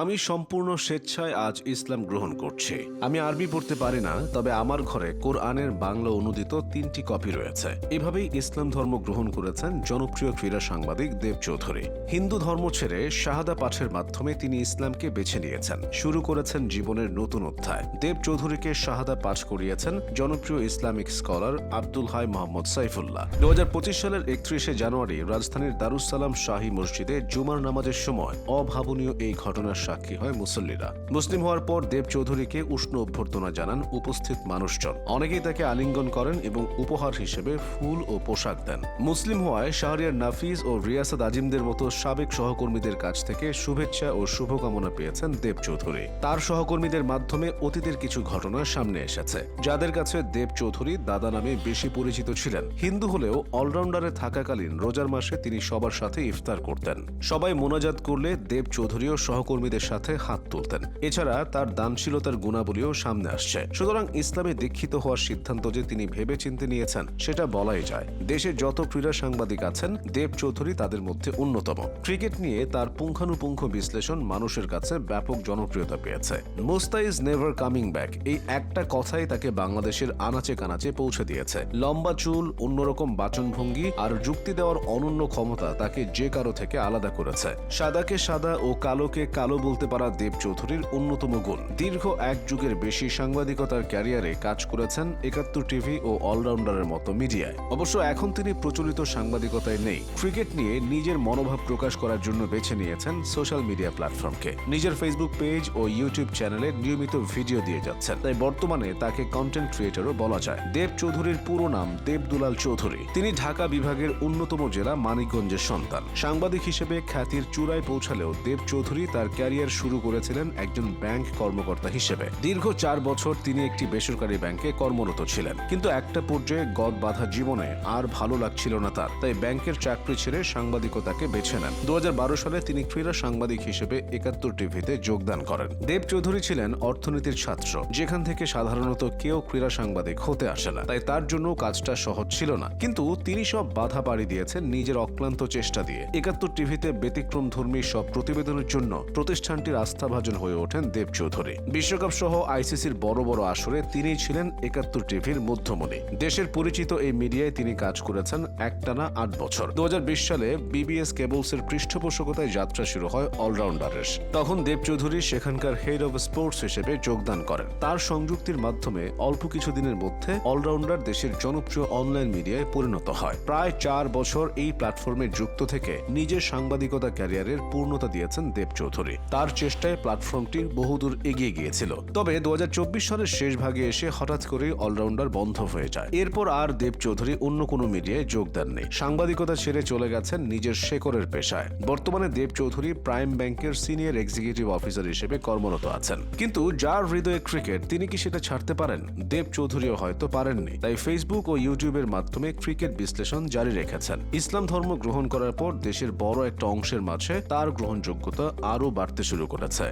আমি সম্পূর্ণ স্বেচ্ছায় আজ ইসলাম গ্রহণ করছি। আমি আরবি পড়তে পারি না, তবে আমার ঘরে কোরআনের বাংলা অনুদিত তিনটি কপি রয়েছে। এভাবেই ইসলাম ধর্ম গ্রহণ করেছেন জনপ্রিয় ক্রীড়া সাংবাদিক দেব চৌধুরী। হিন্দু ধর্ম ছেড়ে শাহাদা পাঠের মাধ্যমে তিনি ইসলামকে বেছে নিয়েছেন। শুরু করেছেন জীবনের নতুন অধ্যায়। দেব চৌধুরীকে শাহাদা পাঠ করিয়েছেন জনপ্রিয় ইসলামিক স্কলার আব্দুল হাই মোহাম্মদ সাইফুল্লাহ। দু হাজার পঁচিশ সালের একত্রিশে জানুয়ারি রাজধানীর দারুসালাম শাহী মসজিদে জুমার নামাজের সময় অভাবনীয় এই ঘটনার সাক্ষী হয় মুসল্লিরা। মুসলিম হওয়ার পর দেব চৌধুরীকে উষ্ণ অভ্যর্থনা জানান উপস্থিত মানুষজন। অনেকেই তাকে আলিঙ্গন করেন এবং উপহার হিসেবে ফুল ও পোশাক দেন। মুসলিম হওয়ায় শাহরিয়ার নাফিজ ও রিয়াসাদ আজিমদের মতো সাবেক সহকর্মীদের কাছ থেকে শুভেচ্ছা ও শুভকামনা পেয়েছেন দেব চৌধুরী। তার সহকর্মীদের মাধ্যমে অতীতের কিছু ঘটনা সামনে এসেছে। যাদের কাছে দেব চৌধুরী দাদা নামে বেশি পরিচিত ছিলেন। হিন্দু হলেও অলরাউন্ডারে থাকাকালীন রোজার মাসে তিনি সবার সাথে ইফতার করতেন। সবাই মোনাজাত করলে দেব চৌধুরীও সহকর্মীদের সাথে হাত তুলতেন। এছাড়া তার দানশীলতার গুণাবলীও সামনে আসছে। সুতরাং ইসলামে দীক্ষিত হওয়ার সিদ্ধান্ত যে তিনি ভেবে চিন্তে নিয়েছেন, সেটা বলাই যায়। দেশে যত ক্রীড়া সাংবাদিক আছেন, দেব চৌধুরী তাদের মধ্যে অন্যতম। ক্রিকেট নিয়ে তার পুঙ্খানুপুঙ্খ বিশ্লেষণ মানুষের কাছে ব্যাপক জনপ্রিয়তা পেয়েছে। মুস্তা ইজ নেভার কামিং ব্যাক এই একটা কথাই তাকে বাংলাদেশের আনাচে কানাচে পৌঁছে দিয়েছে। লম্বা চুল, অন্যরকম বাচনভঙ্গি আর যুক্তি দেওয়ার অনন্য ক্ষমতা তাকে যে কারও থেকে আলাদা করেছে। সাদাকে সাদা ও কালোকে কালো বলতে পারা দেব চৌধুরীর অন্যতম গুণ। দীর্ঘ এক যুগের বেশি সাংবাদিকতার ক্যারিয়ারে কাজ করেছেন একাত্তর টিভি ও অলরাউন্ডারের মতো মিডিয়ায়। অবশ্য এখন তিনি প্রচলিত সাংবাদিকতায় নেই। ক্রিকেট নিয়ে নিজের মনোভাব প্রকাশ করার জন্য বেছে নিয়েছেন সোশ্যাল মিডিয়া প্ল্যাটফর্মকে। নিজের ফেসবুক পেজ ও ইউটিউব চ্যানেলে নিয়মিত ভিডিও দিয়ে যাচ্ছেন। তাই বর্তমানে তাকে কন্টেন্ট ক্রিয়েটরও বলা যায়। দেব চৌধুরীর পুরো নাম দেব দুলাল চৌধুরী। তিনি ঢাকা বিভাগের অন্যতম জেলা মানিকগঞ্জের সন্তান। সাংবাদিক হিসেবে খ্যাতির চূড়ায় পৌঁছালেও দেব চৌধুরী তার ক্যারিয়ার শুরু করেছিলেন একজন ব্যাংক কর্মকর্তা হিসেবে। দীর্ঘ চার বছর তিনি একটি বেসরকারি ব্যাংকে কর্মরত ছিলেন। কিন্তু একটা পর্যায়ে গদ বাধা জীবনে আর ভালো লাগছিল না তার, তাই ব্যাংকের চাকরি ছেড়ে সাংবাদিকতাকে বেছে নেন। দু সালে তিনি ক্রীড়া সাংবাদিক হিসেবে একাত্তর টিভিতে যোগদান করেন। দেব চৌধুরী ছিলেন অর্থনীতির ছাত্র, যেখান থেকে সাধারণত কেউ ক্রীড়া সাংবাদিক হতে আসে না, তাই তার জন্য কাজটা সহজ ছিল না। কিন্তু তিনি সব বাধা পাড়ি দিয়েছেন নিজের অক্লান্ত চেষ্টা দিয়ে। একাত্তর টিভিতে ব্যতিক্রম ধর্মী সব প্রতিবেদনের জন্য প্রতিষ্ঠানটির আস্থাভাজন হয়ে ওঠেন দেব চৌধুরী। বিশ্বকাপ সহ আইসিসির বড় বড় আসরে তিনিই ছিলেন একাত্তর টিভির মধ্যমণি। দেশের পরিচিত এই মিডিয়ায় তিনি কাজ করেছেন একটানা আট বছর। দু হাজার বিশ সালে বিবিএস কেবলসের পৃষ্ঠপোষকতায় যাত্রা শুরু হয় অলরাউন্ডারের। তখন দেব চৌধুরী সেখানকার হেড অব স্পোর্টস হিসেবে যোগদান করেন। তার সংযুক্তির মাধ্যমে অল্প কিছুদিনের মধ্যে অলরাউন্ডার দেশের জনপ্রিয় অনলাইন মিডিয়ায় পরিণত হয়। প্রায় চার বছর এই প্ল্যাটফর্মে যুক্ত থেকে নিজের সাংবাদিকতা ক্যারিয়ারের পূর্ণতা দিয়েছেন দেব চৌধুরী। তার চেষ্টায় প্ল্যাটফর্মটি বহুদূর এগিয়ে গিয়েছিল। তবে দু হাজার চব্বিশ সালের শেষ ভাগে এসে হঠাৎ করে অলরাউন্ডার বন্ধ হয়ে যায়। এরপর আর দেব চৌধুরী অন্য কোনো মিডিয়ায় যোগ দেননি। সাংবাদিকতা ছেড়ে চলে গেছেন নিজের শেকরের পেশায়। বর্তমানে দেব চৌধুরী প্রাইম ব্যাংকের সিনিয়র এক্সিকিউটিভ অফিসার হিসেবে কর্মরত আছেন। কিন্তু যার হৃদয়ে ক্রিকেট, তিনি কি সেটা ছাড়তে পারেন? দেব চৌধুরীও হয়তো পারেননি। তাই ফেসবুক ও ইউটিউবের মাধ্যমে ক্রিকেট বিশ্লেষণ জারি রেখেছেন। ইসলাম ধর্ম গ্রহণ করার পর দেশের বড় একটা অংশের মাঝে তার গ্রহণযোগ্যতা আরও বাড়তে শুরু করেছে।